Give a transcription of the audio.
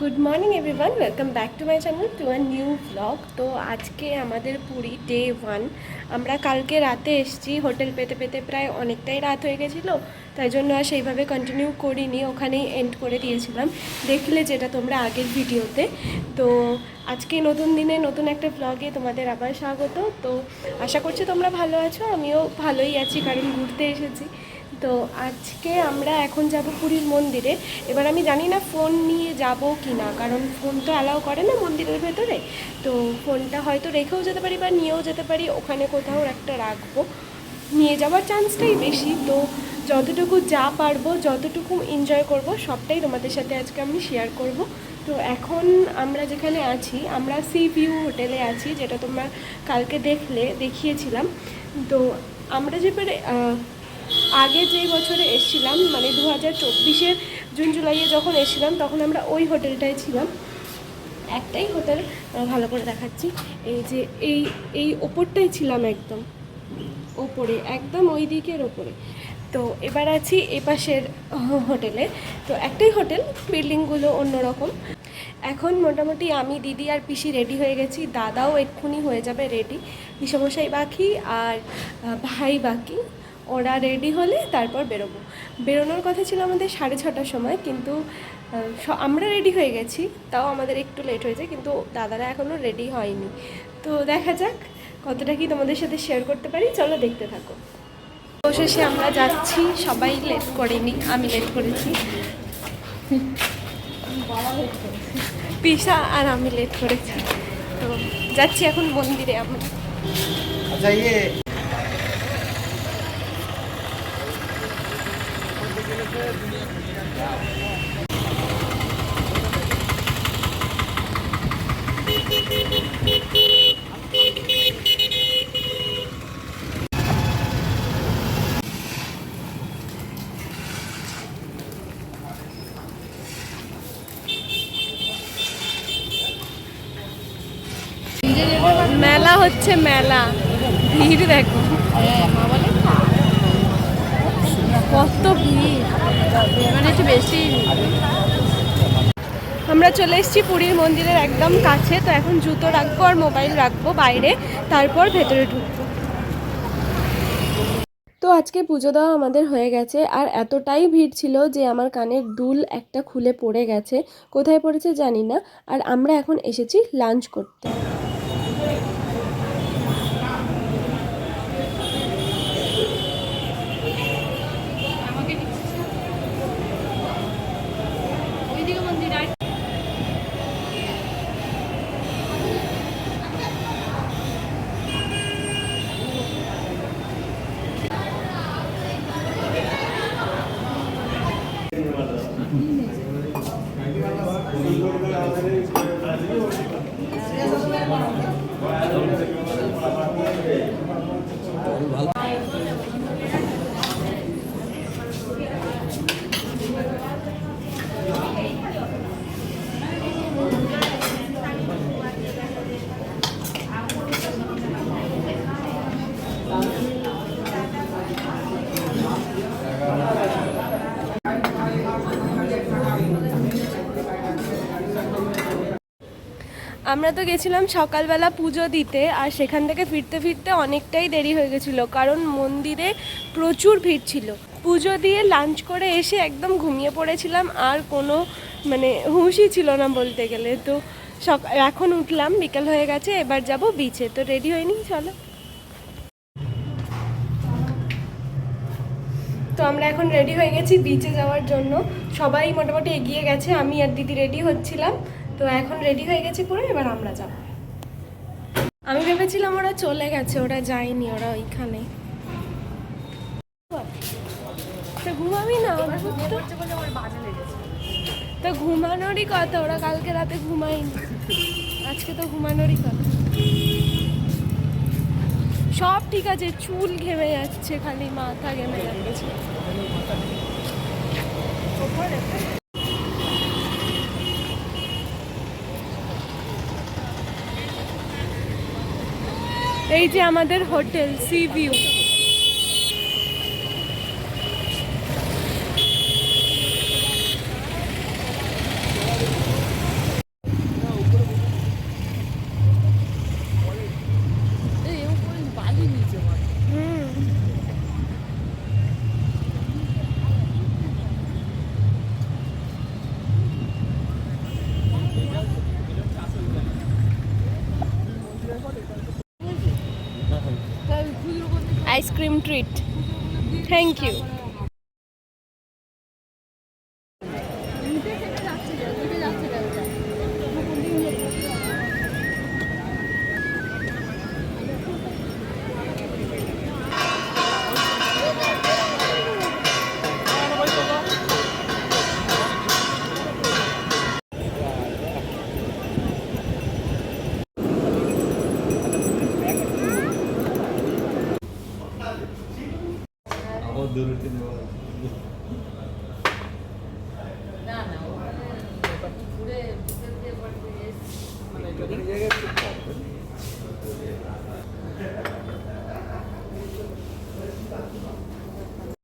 Good morning everyone welcome back to my channel to a new blog তো আজকে আমাদের Puri day one আমরা কালকে রাতে এসেছি হোটেল পেতে পেতে প্রায় অনেকটাই রাত হয়ে গেছিল, তাই জন্য আর সেইভাবে কন্টিনিউ করিনি, ওখানেই এন্ড করে দিয়েছিলাম। দেখলে যেটা তোমরা আগের ভিডিওতে। তো আজকে নতুন দিনে নতুন একটা ব্লগে তোমাদের আবার স্বাগত। তো আশা করছি তোমরা ভালো আছো, আমিও ভালোই আছি, কারণ ঘুরতে এসেছি। তো আজকে আমরা এখন যাব পুরীর মন্দিরে। এবার আমি জানি না ফোন নিয়ে যাব কি না কারণ ফোন তো অ্যালাউ করে না মন্দিরের ভেতরে। তো ফোনটা হয়তো রেখেও যেতে পারি বা নিয়েও যেতে পারি, ওখানে কোথাও একটা রাখব। নিয়ে যাওয়ার চান্সটাই বেশি, তো যতটুকু যা পারব, যতটুকু এনজয় করব, সবটাই তোমাদের সাথে আজকে আমি শেয়ার করব। তো এখন আমরা যেখানে আছি, আমরা সি ভিউ হোটেলে আছি, যেটা তোমরা কালকে দেখলে, দেখিয়েছিলাম। তো আমরা যে আগে যেই বছরে এসেছিলাম মানে দু হাজার চব্বিশের জুন, জুলাইয়ে যখন এসেছিলাম, তখন আমরা ওই হোটেলটায় ছিলাম। একটাই হোটেল ভালো করে দেখাচ্ছি। এই যে এই এই ওপরটাই ছিলাম একদম। ওপরে, একদম ওই দিকের ওপরে। তো এবার আছি এপাশের হোটেলে। তো একটাই হোটেল, বিল্ডিংগুলো অন্যরকম। এখন মোটামুটি আমি, দিদি আর পিসি রেডি হয়ে গেছি। দাদাও এক্ষুনি হয়ে যাবে রেডি। পিসমশাই বাকি আর ভাই বাকি। ওরা রেডি হলে তারপর বেরোবো। বেরোনোর কথা ছিল আমাদের সাড়ে ছটার সময়, কিন্তু আমরা রেডি হয়ে গেছি, তাও আমাদের একটু লেট হয়েছে, কিন্তু দাদারা এখনও রেডি হয়নি। তো দেখা যাক কতটা কি তোমাদের সাথে শেয়ার করতে পারি, চলো দেখতে থাকো। অবশেষে আমরা যাচ্ছি, সবাই লেট করেনি, আমি লেট করেছি। পিসা আর আমি লেট করেছি। তো যাচ্ছি এখন মন্দিরে আমরা। আচ্ছা, ইয়ে মেলা হচ্ছে মেলা ভিড় দেখো কত ভিড়? মানে বেশি। আমরা চলে এসেছি পুরীর মন্দিরের একদম কাছে, তো এখন জুতো রাখব আর মোবাইল রাখব বাইরে, তারপর ভেতরে ঢুকবো। তো আজকে পুজো দেওয়া আমাদের হয়ে গেছে, আর এতটাই ভিড় ছিল যে আমার কানের দুল একটা খুলে পড়ে গেছে। কোথায় পড়েছে জানি না, আর আমরা এখন এসেছি লাঞ্চ করতে। ভালো আমরা তো গেছিলাম সকালবেলা পুজো দিতে আর সেখান থেকে ফিরতে ফিরতে অনেকটাই দেরি হয়ে গেছিল, কারণ মন্দিরে প্রচুর ভিড় ছিল। পুজো দিয়ে লাঞ্চ করে এসে একদম ঘুমিয়ে পড়েছিলাম, আর কোনো মানে হুঁশই ছিল না বলতে গেলে। তো সক- এখন উঠলাম, বিকাল হয়ে গেছে, এবার যাব বিচে তো রেডি হয়নি চলো। তো আমরা এখন রেডি হয়ে গেছি বিচে যাওয়ার জন্য। সবাই মোটামুটি এগিয়ে গেছে, আমি আর দিদি রেডি হচ্ছিলাম। তো এখন রেডি হয়ে গেছে পুরো এবার আমরা যাব। আমি ভেবেছিলাম ওরা চলে গেছে ওরা যায়নি ওরা ওইখানে। তো ঘুমাবি না? তো ঘুমানোরই কথা ওরা কালকে রাতে ঘুমায়নি। আজকে তো ঘুমানোরই কথা। সব ঠিক আছে চুল ঘেমে যাচ্ছে খালি মাথা ঘেমে যাচ্ছে। এই যে আমাদের hotel sea view ice cream treat thank you দূরটি নেওয়া না না